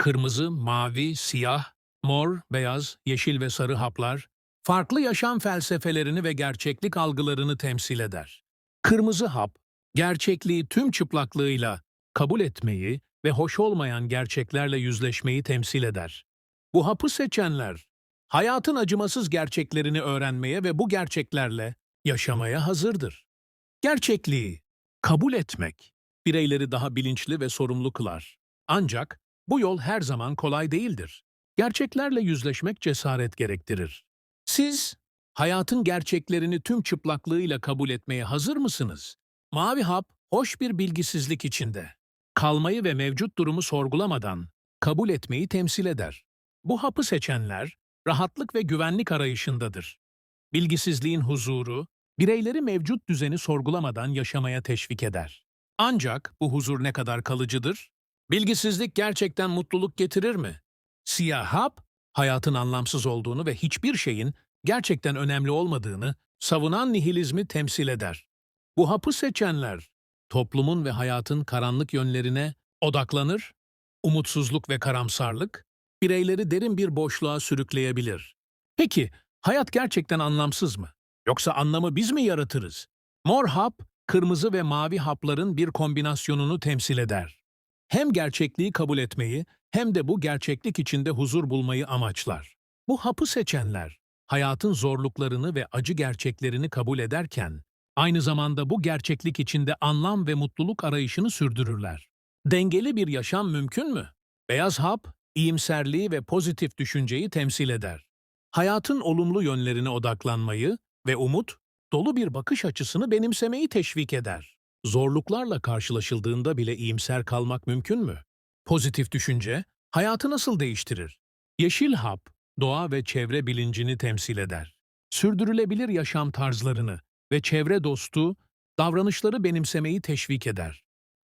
Kırmızı, mavi, siyah, mor, beyaz, yeşil ve sarı haplar, farklı yaşam felsefelerini ve gerçeklik algılarını temsil eder. Kırmızı hap, gerçekliği tüm çıplaklığıyla kabul etmeyi ve hoş olmayan gerçeklerle yüzleşmeyi temsil eder. Bu hapı seçenler, hayatın acımasız gerçeklerini öğrenmeye ve bu gerçeklerle yaşamaya hazırdır. Gerçekliği kabul etmek, bireyleri daha bilinçli ve sorumlu kılar. Ancak bu yol her zaman kolay değildir. Gerçeklerle yüzleşmek cesaret gerektirir. Siz, hayatın gerçeklerini tüm çıplaklığıyla kabul etmeye hazır mısınız? Mavi hap, hoş bir bilgisizlik içinde. Kalmayı ve mevcut durumu sorgulamadan kabul etmeyi temsil eder. Bu hapı seçenler, rahatlık ve güvenlik arayışındadır. Bilgisizliğin huzuru, bireyleri mevcut düzeni sorgulamadan yaşamaya teşvik eder. Ancak bu huzur ne kadar kalıcıdır? Bilgisizlik gerçekten mutluluk getirir mi? Siyah hap, hayatın anlamsız olduğunu ve hiçbir şeyin gerçekten önemli olmadığını savunan nihilizmi temsil eder. Bu hapı seçenler, toplumun ve hayatın karanlık yönlerine odaklanır, umutsuzluk ve karamsarlık, bireyleri derin bir boşluğa sürükleyebilir. Peki, hayat gerçekten anlamsız mı? Yoksa anlamı biz mi yaratırız? Mor hap, kırmızı ve mavi hapların bir kombinasyonunu temsil eder. Hem gerçekliği kabul etmeyi hem de bu gerçeklik içinde huzur bulmayı amaçlar. Bu hapı seçenler, hayatın zorluklarını ve acı gerçeklerini kabul ederken, aynı zamanda bu gerçeklik içinde anlam ve mutluluk arayışını sürdürürler. Dengeli bir yaşam mümkün mü? Beyaz hap, iyimserliği ve pozitif düşünceyi temsil eder. Hayatın olumlu yönlerine odaklanmayı ve umut, dolu bir bakış açısını benimsemeyi teşvik eder. Zorluklarla karşılaşıldığında bile iyimser kalmak mümkün mü? Pozitif düşünce, hayatı nasıl değiştirir? Yeşil hap, doğa ve çevre bilincini temsil eder. Sürdürülebilir yaşam tarzlarını ve çevre dostu davranışları benimsemeyi teşvik eder.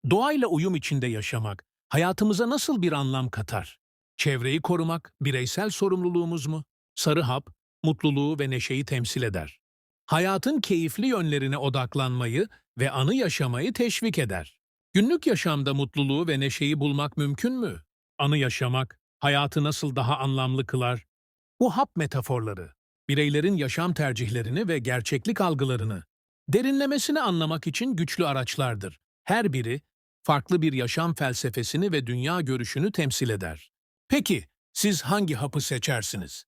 Doğayla uyum içinde yaşamak, hayatımıza nasıl bir anlam katar? Çevreyi korumak, bireysel sorumluluğumuz mu? Sarı hap, mutluluğu ve neşeyi temsil eder. Hayatın keyifli yönlerine odaklanmayı ve anı yaşamayı teşvik eder. Günlük yaşamda mutluluğu ve neşeyi bulmak mümkün mü? Anı yaşamak, hayatı nasıl daha anlamlı kılar? Bu hap metaforları, bireylerin yaşam tercihlerini ve gerçeklik algılarını derinlemesine anlamak için güçlü araçlardır. Her biri, farklı bir yaşam felsefesini ve dünya görüşünü temsil eder. Peki, siz hangi hapı seçersiniz?